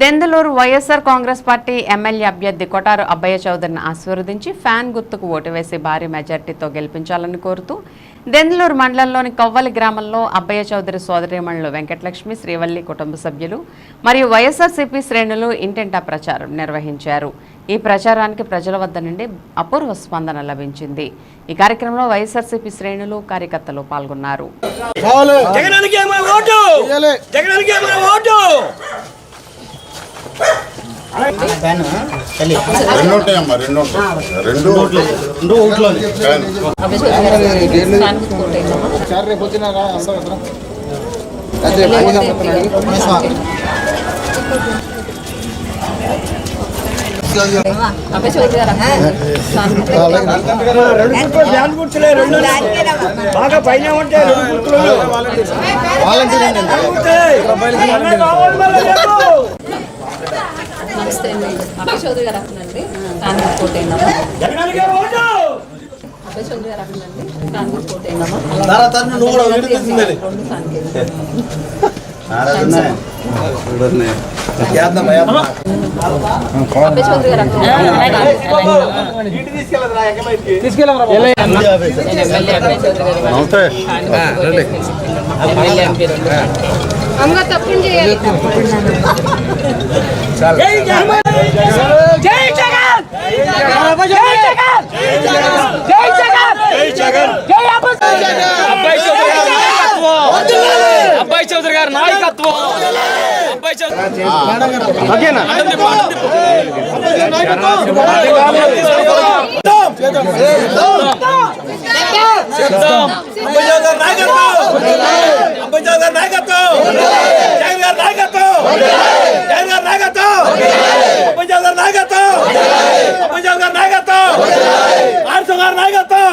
Denduluru YSR Congress party MLA అభ్యర్థి కొటారు అబ్బయ్య చౌదరిని ఆశీర్వదించి fan గుర్తుకు ఓటు వేసి భారీ మెజార్టీతో గెలిపించాలని కోరుతూ దెందలూరు మండలంలోని కవ్వలి గ్రామంలో అబ్బయ్య చౌదరి సోదరిమణులు వెంకటలక్ష్మి శ్రీవల్లి కుటుంబ సభ్యులు మరియు వైఎస్ఆర్సీపీ శ్రేణులు ఇంటింటా ప్రచారం నిర్వహించారు. ఈ ప్రచారానికి ప్రజల వద్ద నుండి అపూర్వ స్పందన లభించింది. ఈ కార్యక్రమంలో వైఎస్ఆర్సీపీ శ్రేణులు కార్యకర్తలు పాల్గొన్నారు. రెండు ఉంటాయమ్మా రెండు ఉంటాయి రెండు రెండు ఓట్లని ఫ్యాన్. సార్ రేపు వచ్చిన బాగా పైన ఉంటే రెండు గుర్తులు వాలంటీర్ అండి అభయ్ చౌదరి గారు కాంగ్రెస్ కోట్ అయినామా? అభయ్ గారు కాంగ్రెస్ కోట్ అయినామా. రెండు. అభయ్ గారు జై జగన్! జై జగన్! జై జగన్! జై జగన్! జై జగన్ జై అబ్బాయి చౌదరి గారి నాయకత్వం! అబ్బాయి చౌదరి గారి నాయకత్వం! అబ్బాయి చౌదరి నాయకత్వం అబ్బాయి చౌదరి నాయకత్వం జగన్ గారి నాయకత్వం జగన్ గారి నాయకత్వం అబ్బాయి చౌదరి నాయకత్వం అబ్బాయి చౌదరి నాయకత్వం ఆర్సో గారి నాయకత్వం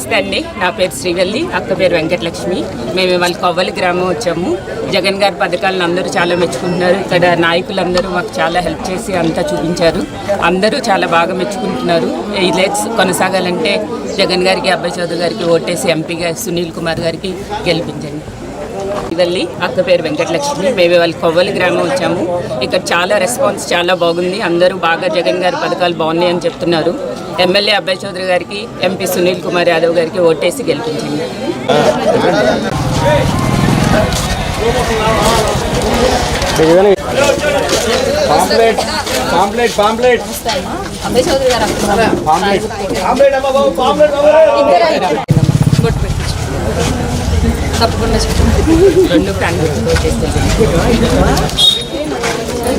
నమస్తే అండి. నా పేరు శ్రీవల్లి. అక్క పేరు వెంకటలక్ష్మి. మేము ఇవాళ కొవ్వలి గ్రామం వచ్చాము. జగన్ గారి పథకాలను అందరూ చాలా మెచ్చుకుంటున్నారు. ఇక్కడ నాయకులందరూ మాకు చాలా హెల్ప్ చేసి అంతా చూపించారు. అందరూ చాలా బాగా మెచ్చుకుంటున్నారు. ఈ లేట్స్ కొనసాగాలంటే జగన్ గారికి అబ్బాయి చౌదరి గారికి ఓటేసి ఎంపీగా సునీల్ కుమార్ గారికి గెలిపించండి. ఇవల్లి అక్క పేరు వెంకటలక్ష్మి. మేము ఇవాళ కొవ్వలి గ్రామం వచ్చాము. ఇక్కడ చాలా రెస్పాన్స్ చాలా బాగుంది. అందరూ బాగా జగన్ గారి పథకాలు బాగున్నాయి అని చెప్తున్నారు. ఎమ్మెల్యే అబ్బాయి చౌదరి గారికి ఎంపీ సునీల్ కుమార్ యాదవ్ గారికి ఓటేసి గెలిపించండి pamphlet pamphlet pamphlet. Abhay Chaudhary గారు అక్కడ పాంప్లెట్. అమ్మ బాబు పాంప్లెట్ బాబు. బొట్టు పెట్టించు తప్పకుండా చెప్పండి రెండు ప్రాంతాలు ఓటేసి గెలిపించండి. తప్పకుండా చేయండి మార్నింగ్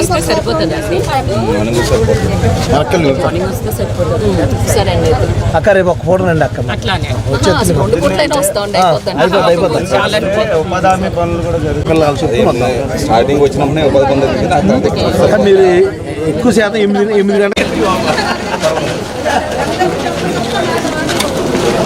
వస్తే సరిపోతుంది సరే అండి అక్క రేపు ఒక ఫోటో రండి అక్క అట్లానే రెండు వస్తా ఉండే స్టార్టింగ్ వచ్చినప్పుడే మీరు ఎక్కువ శాతం ఎనిమిది ఎనిమిది గంటల